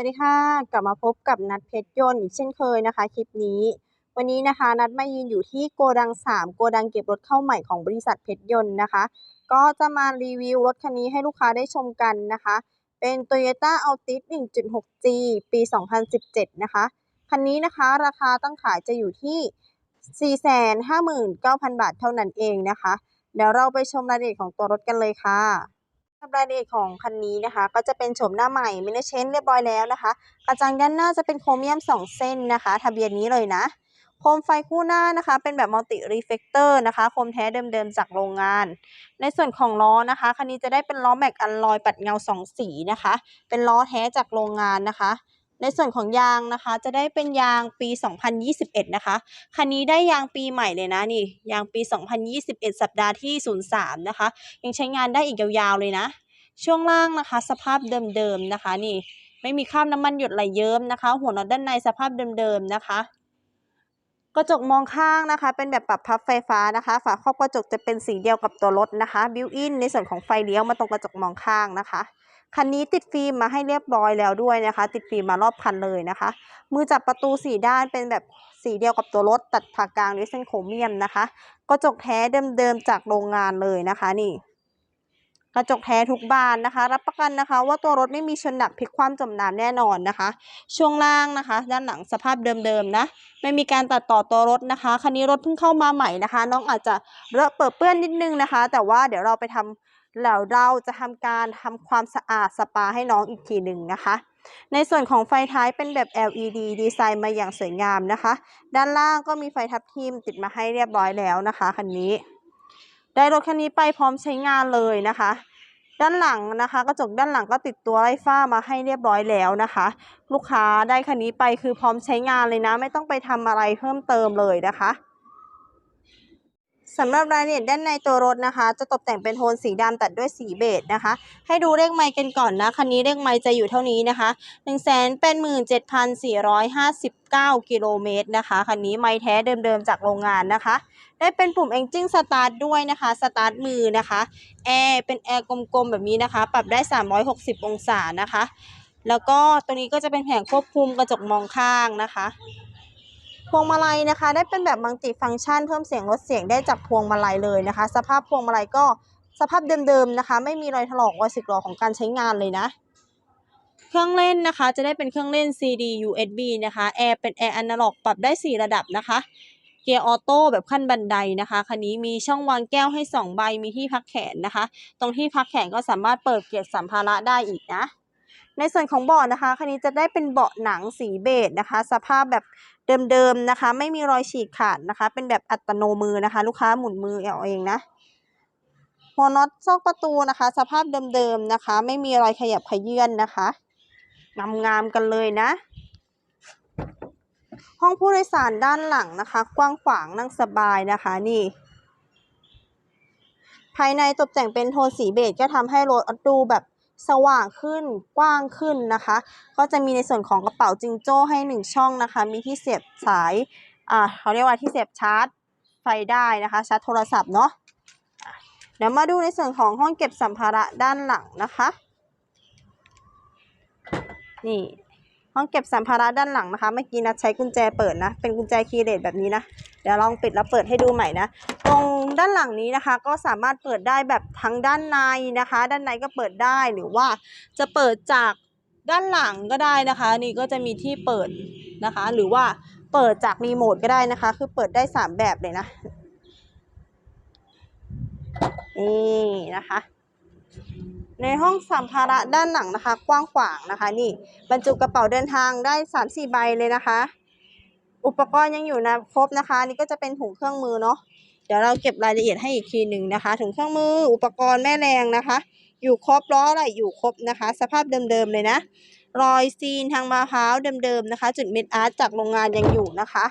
วัสดีค่ะ กลับมาพบกับนัดเพชรยนต์อีกเช่นเคยนะคะ คลิปนี้ วันนี้นะคะนัดมายืนอยู่ที่โกดัง 3 โกดังเก็บรถเข้าใหม่ของบริษัทเพชรยนต์นะคะ ก็จะมารีวิวรถคันนี้ให้ลูกค้าได้ชมกันนะคะ เป็น Toyota Altis 1.6G ปี 2017 นะคะ คันนี้นะคะราคาตั้งขายจะอยู่ที่ 459,000 บาทเท่านั้นเองนะคะ เดี๋ยวเราไปชมรายละเอียดของตัวรถกันเลยค่ะ รับรายละเอียดของคันนี้นะคะ ก็จะเป็นโฉมหน้าใหม่มิเลเชนเรียบร้อยแล้วนะคะ กระจังด้านหน้าจะเป็นโครเมียม 2 เส้นนะคะ ทะเบียนนี้เลยนะ โคมไฟคู่หน้านะคะ เป็นแบบมัลติรีเฟกเตอร์นะคะ โคมแท้เดิมๆจากโรงงาน ในส่วนของล้อนะคะ คันนี้จะได้เป็นล้อแม็กอัลลอยปัดเงา 2 สีนะคะ เป็นล้อแท้จากโรงงานนะคะ ในส่วนของยางนะคะ จะได้เป็นยางปี 2021 นะคะ คันนี้ได้ยางปีใหม่เลยนะนี่ ยางปี 2021 สัปดาห์ที่ 03 นะคะ ยังใช้งานได้อีกยาวๆเลยนะ ช่วงล่างนะคะ สภาพเดิมๆนะคะ นี่ ไม่มีคราบน้ำมันหยดไหลเยิ้มนะคะ หัวน็อตด้านในสภาพเดิมๆนะคะ กระจกมองข้างนะคะ เป็นแบบปรับพับไฟฟ้านะคะ ฝาครอบกระจกจะเป็นสีเดียวกับตัวรถนะคะบิวอินในส่วนของไฟเลี้ยวมาตรงกระจกมองข้างนะคะคันนี้ติดฟิล์มมาให้เรียบร้อยแล้วด้วยนะคะ ติดฟิล์มมารอบคันเลยนะคะ มือจับประตูสีด้านเป็นแบบสีเดียวกับตัวรถตัดผ่ากลางด้วยเส้นโครเมียมนะคะกระจกแท้เดิมๆจากโรงงานเลยนะคะนี่ กระจกแท้ทุกบานนะคะ รับประกันนะคะ ว่าตัวรถไม่มีชนหนักพลิกคว่ำจมน้ำแน่นอนนะคะ ช่วงล่างนะคะ ด้านหลังสภาพเดิมๆนะ ไม่มีการตัดต่อตัวรถนะคะคันนี้รถเพิ่งเข้ามาใหม่นะคะ น้องอาจจะเลอะเปื้อนเปื้อนนิดนึงนะคะ แต่ว่าเดี๋ยวเราไปทำแล้วเราจะทำการทำความสะอาดสปาให้น้องอีกทีหนึ่งนะคะในส่วนของไฟท้ายเป็นแบบ LED ดีไซน์มาอย่างสวยงามนะคะ ด้านล่างก็มีไฟทับทิมติดมาให้เรียบร้อยแล้วนะคะคันนี้ ได้รถคันนี้ไปพร้อมใช้งานเลยนะคะ ด้านหลังนะคะกระจกด้านหลังก็ติดตัวไล่ฟ้ามาให้เรียบร้อยแล้วนะคะ ลูกค้าได้คันนี้ไปคือพร้อมใช้งานเลยนะ ไม่ต้องไปทำอะไรเพิ่มเติมเลยนะคะ สำหรับรายละเอียดด้านในตัวรถนะคะ จะตกแต่งเป็นโทนสีดำตัดด้วยสีเบจนะคะ ให้ดูเลขไมล์กันก่อนนะ คันนี้เลขไมล์จะอยู่เท่านี้นะคะ 1 8 7 4 5 9 กิโลเมตรนะคะ คันนี้ไมล์แท้เดิมๆจากโรงงานนะคะ ได้เป็นปุ่ม Engine Start ด้วยนะคะสตาร์ทมือนะคะ แอร์เป็นแอร์กลมๆแบบนี้นะคะ ปรับได้ 360 องศานะคะ แล้วก็ตัวนี้ก็จะเป็นแผงควบคุมกระจกมองข้างนะคะ พวงมาลัยนะคะ ได้เป็นแบบมัลติฟังก์ชัน เพิ่มเสียงลดเสียงได้จากพวงมาลัยเลยนะคะ สภาพพวงมาลัยก็สภาพเดิมๆนะคะ ไม่มีรอยถลอกรอยสึกหรอของการใช้งานเลยนะ เครื่องเล่นนะคะ จะได้เป็นเครื่องเล่น CD USB นะคะแอร์เป็นแอร์อนาล็อกปรับได้ 4 ระดับนะคะ เกียร์ออโต้แบบขั้นบันไดนะคะคันนี้มีช่องวางแก้วให้ 2 ใบมีที่พักแขนนะคะ ตรงที่พักแขนก็สามารถเปิดเก็บสัมภาระได้อีกนะในส่วนของเบาะนะคะคันนี้จะได้เป็นเบาะหนังสีเบจนะคะ สภาพแบบ เดิมๆนะคะ ไม่มีรอยฉีกขาดนะคะ เป็นแบบอัตโนมือนะคะ ลูกค้าหมุนมือเอาเองนะหัวน็อตซอกประตูนะคะ สภาพเดิมๆนะคะ ไม่มีรอยขยับขยื่นนะคะงามๆกันเลยนะ ห้องผู้โดยสารด้านหลังนะคะ กว้างขวางนั่งสบายนะคะนี่ ภายในตกแต่งเป็นโทนสีเบจก็ทำให้รถดูแบบ สว่างขึ้นกว้างขึ้นนะคะ ก็จะมีในส่วนของกระเป๋าจิงโจ้ให้หนึ่งช่องนะคะ มีที่เสียบสายอ่าเขาเรียกว่าที่เสียบชาร์จไฟได้นะคะชาร์จโทรศัพท์เนาะอะเดี๋ยวมาดูในส่วนของห้องเก็บสัมภาระด้านหลังนะคะนี่ห้องเก็บสัมภาระด้านหลังนะคะเมื่อกี้นะใช้กุญแจเปิดนะเป็นกุญแจคีย์เลสแบบนี้นะเดี๋ยวลองปิดแล้วเปิดให้ดูใหม่นะ ตรง ด้านหลังนี้นะคะ ก็สามารถเปิดได้แบบทั้งด้านในนะคะ ด้านในก็เปิดได้หรือว่าจะเปิดจากด้านหลังก็ได้นะคะ นี่ก็จะมีที่เปิดนะคะ หรือว่าเปิดจากรีโมทก็ได้นะคะ คือเปิดได้สามแบบเลยนะนี่นะคะ ในห้องสัมภาระด้านหลังนะคะ กว้างขวางนะคะ นี่บรรจุกระเป๋าเดินทางได้สามสี่ใบเลยนะคะ อุปกรณ์ยังอยู่นะครบนะคะ นี่ก็จะเป็นถุงเครื่องมือเนาะ เดี๋ยวเราเก็บรายละเอียดให้อีกทีหนึ่งนะคะ ถุงเครื่องมืออุปกรณ์แม่แรงนะคะ อยู่ครบล้ออะไรอยู่ครบนะคะ สภาพเดิมๆเลยนะ รอยซีนทางมะพร้าวเดิมๆนะคะ จุดเม็ดอาร์ตจากโรงงานยังอยู่นะคะ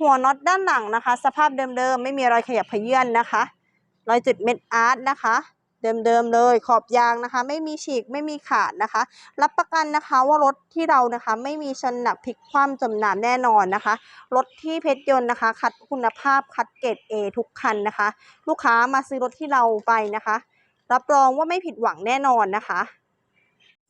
หัวน็อตด้านหลังนะคะ สภาพเดิมๆไม่มีรอยขยับเขยื่อนนะคะ รอยจุดเม็ดอาร์ตนะคะ เดิมๆเลยขอบยางนะคะ ไม่มีฉีกไม่มีขาดนะคะ รับประกันนะคะว่ารถที่เรานะคะ ไม่มีชนหนักพลิกคว่ำจมน้ำแน่นอนนะคะ รถที่เพชรยนต์นะคะ คัดคุณภาพคัดเกรด A ทุกคันนะคะ ลูกค้ามาซื้อรถที่เราไปนะคะ รับรองว่าไม่ผิดหวังแน่นอนนะคะ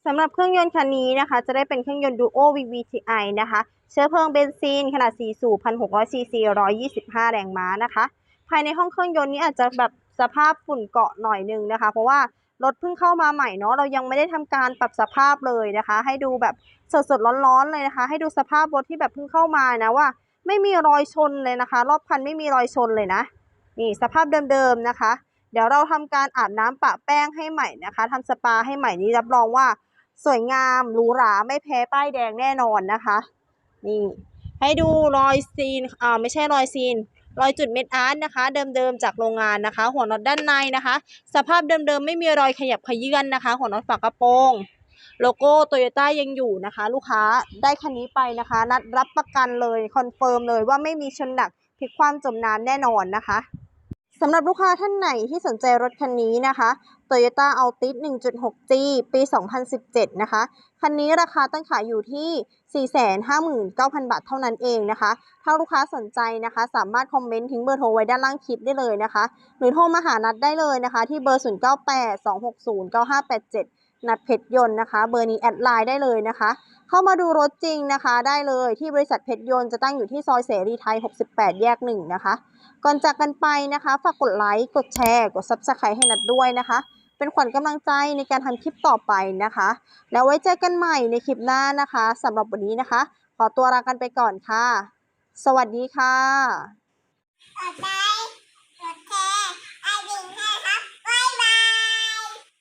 สำหรับเครื่องยนต์คันนี้นะคะ จะได้เป็นเครื่องยนต์ Duo VVTi นะคะ เชื้อเพลิงเบนซินขนาด4สูบ1,600ซีซี125 แรงม้านะคะ ภายในห้องเครื่องยนต์นี้อาจจะแบบ สภาพฝุ่นเกาะหน่อยนึงนะคะ เพราะว่ารถเพิ่งเข้ามาใหม่เนาะเรายังไม่ได้ทำการปรับสภาพเลยนะคะ ให้ดูแบบสดๆร้อนๆเลยนะคะ ให้ดูสภาพรถที่แบบเพิ่งเข้ามานะว่า ไม่มีรอยชนเลยนะคะ รอบคันไม่มีรอยชนเลยนะ นี่สภาพเดิมๆนะคะ เดี๋ยวเราทำการอาบน้ำปะแป้งให้ใหม่นะคะทำสปาให้ใหม่นี้รับรองว่า สวยงามหรูหราไม่แพ้ป้ายแดงแน่นอนนะคะ นี่ให้ดูรอยซีนอ่าไม่ใช่รอยซีน รอยจุดเม็ดอาร์ตนะคะ เดิมๆจากโรงงานนะคะ หัวน็อตด้านในนะคะ สภาพเดิมๆไม่มีรอยขยับขยื่นนะคะ หัวน็อตฝากระโปรงโลโก้โตโยต้ายังอยู่นะคะ ลูกค้าได้คันนี้ไปนะคะ นัดรับประกันเลยคอนเฟิร์มเลยว่าไม่มีชนหนักพลิกคว่ำจมน้ำแน่นอนนะคะ สำหรับลูกค้าท่านไหนที่สนใจรถคันนี้นะคะ Toyota Altis 1.6G ปี 2017 นะคะ คันนี้ราคาตั้งขายอยู่ที่ 459,000 บาทเท่านั้นเองนะคะ ถ้าลูกค้าสนใจนะคะ สามารถคอมเมนต์ทิ้งเบอร์โทรไว้ด้านล่างคลิปได้เลยนะคะ หรือโทรมาหานัดได้เลยนะคะ ที่เบอร์ 0982609587 นัดเพชรยนต์นะคะ เบอร์นี้แอดไลน์ได้เลยนะคะ เข้ามาดูรถจริงนะคะ ได้เลยที่บริษัทเพชรยนต์จะตั้งอยู่ที่ซอยเสรีไทย 68 แยก 1 นะคะ ก่อนจากกันไปนะคะ ฝากกดไลค์ กดแชร์ กด Subscribe ให้นัดด้วยนะคะ เป็นขวัญกำลังใจในการทำคลิปต่อไปนะคะ แล้วไว้เจอกันใหม่ในคลิปหน้านะคะสำหรับวันนี้นะคะ ขอตัวลากันไปก่อนค่ะ สวัสดีค่ะ